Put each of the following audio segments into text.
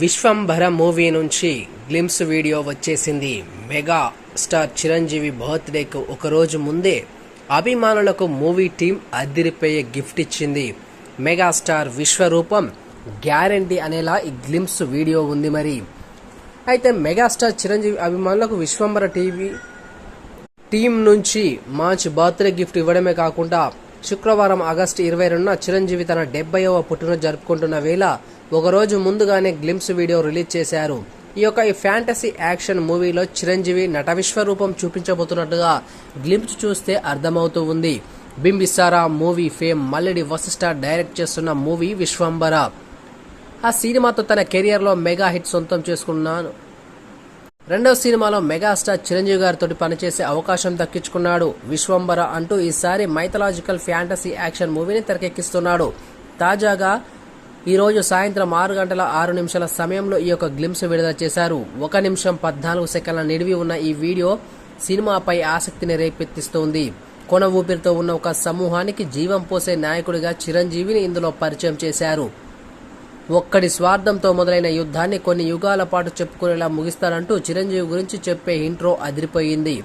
Vishwambhara movie నుంచి glimpse video వచ్చేసింది. Mega star Chiranjeevi బర్త్డేకు ఒకరోజు ముందే అభిమానులకు మూవీ టీం అదిరిపోయే గిఫ్ట్ ఇచ్చింది. మెగాస్టార్ విశ్వరూపం గ్యారంటీ అనేలా ఈ గ్లిమ్స్ వీడియో ఉంది మరి. అయితే మెగాస్టార్ చిరంజీవి అభిమానులకు విశ్వంభర టీవీ టీం నుంచి మంచి బర్త్డే గిఫ్ట్ ఇవ్వడమే కాకుండా శుక్రవారం ఆగస్టు ఇరవై రెండున చిరంజీవి తన డెబ్బైవ పుట్టినరోజు జరుపుకుంటున్న వేళ ఒకరోజు ముందుగానే గ్లిమ్స్ వీడియో రిలీజ్ చేశారు. ఈ యొక్క ఈ ఫ్యాంటసీ యాక్షన్ మూవీలో చిరంజీవి నట విశ్వరూపం చూపించబోతున్నట్టుగా గ్లిమ్స్ చూస్తే అర్థమవుతూ ఉంది. Bimbisara movie fame Mallidi Vashishta direct చేస్తున్న మూవీ విశ్వంబర. ఆ సినిమాతో తన కెరియర్లో మెగా హిట్ సొంతం చేసుకున్నాను. రెండవ సినిమాలో మెగాస్టార్ చిరంజీవి గారితో పనిచేసే అవకాశం దక్కించుకున్నాడు. విశ్వంబర అంటూ ఈసారి మైథలాజికల్ ఫ్యాంటసీ యాక్షన్ మూవీని తెరకెక్కిస్తున్నాడు. తాజాగా ఈ రోజు సాయంత్రం ఆరు గంటల ఆరు నిమిషాల సమయంలో ఈ యొక్క గ్లిమ్స్ విడుదల చేశారు. ఒక నిమిషం పద్నాలుగు సెకండ్ల నిడివి ఉన్న ఈ వీడియో సినిమాపై ఆసక్తిని రేపెత్తిస్తోంది. కొన ఊపిరితో ఉన్న ఒక సమూహానికి జీవం పోసే నాయకుడిగా చిరంజీవిని ఇందులో పరిచయం చేశారు. ఒక్కడి స్వార్థంతో మొదలైన యుద్ధాన్ని కొన్ని యుగాల పాటు చెప్పుకునేలా ముగిస్తారంటూ చిరంజీవి గురించి చెప్పే ఇంట్రో అదిరిపోయింది.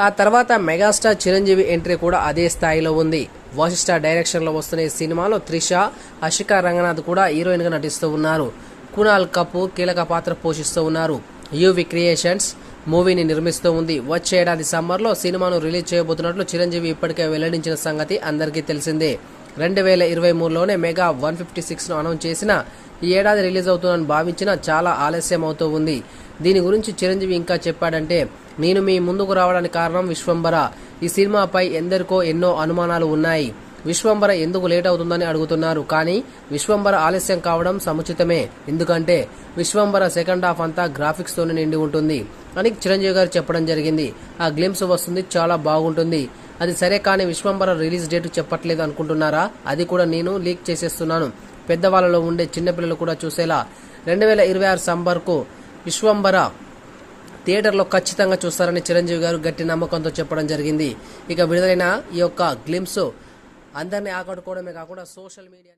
ఆ తర్వాత మెగాస్టార్ చిరంజీవి ఎంట్రీ కూడా అదే స్థాయిలో ఉంది. వశిష్ఠ డైరెక్షన్లో వస్తున్న ఈ సినిమాలో త్రిష హషిక రంగనాథ్ కూడా హీరోయిన్గా నటిస్తూ ఉన్నారు. కునాల్ కపూర్ కీలక పాత్ర పోషిస్తూ ఉన్నారు. యూవి క్రియేషన్స్ మూవీని నిర్మిస్తూ ఉంది. వచ్చే ఏడాది సమ్మర్లో సినిమాను రిలీజ్ చేయబోతున్నట్లు చిరంజీవి ఇప్పటికే వెల్లడించిన సంగతి అందరికీ తెలిసిందే. రెండు వేల ఇరవై మూడులోనే మెగా వన్ ఫిఫ్టీ సిక్స్ను అనౌన్స్ చేసిన ఈ ఏడాది రిలీజ్ అవుతుందని భావించిన చాలా ఆలస్యం అవుతూ ఉంది. దీని గురించి చిరంజీవి ఇంకా చెప్పాడంటే నేను మీ ముందుకు రావడానికి కారణం విశ్వంబర. ఈ సినిమాపై ఎందరికో ఎన్నో అనుమానాలు ఉన్నాయి. విశ్వంబర ఎందుకు లేట్ అవుతుందని అడుగుతున్నారు. కానీ విశ్వంబర ఆలస్యం కావడం సముచితమే. ఎందుకంటే విశ్వంబర సెకండ్ హాఫ్ అంతా గ్రాఫిక్స్ తోనే నిండి ఉంటుంది అని చిరంజీవి గారు చెప్పడం జరిగింది. ఆ గ్లిమ్స్ వస్తుంది చాలా బాగుంటుంది. అది సరే కానీ విశ్వంబర రిలీజ్ డేట్ చెప్పట్లేదు అనుకుంటున్నారా? అది కూడా నేను లీక్ చేసేస్తున్నాను. పెద్దవాళ్ళలో ఉండే చిన్నపిల్లలు కూడా చూసేలా రెండు వేల ఇరవై ఆరు సంబర్కు విశ్వంబర థియేటర్లో ఖచ్చితంగా చూస్తారని చిరంజీవి గారు గట్టి నమ్మకంతో చెప్పడం జరిగింది. ఇక విడుదలైన ఈ యొక్క గ్లిమ్స్ అందరినీ ఆకట్టుకోవడమే కాకుండా సోషల్ మీడియా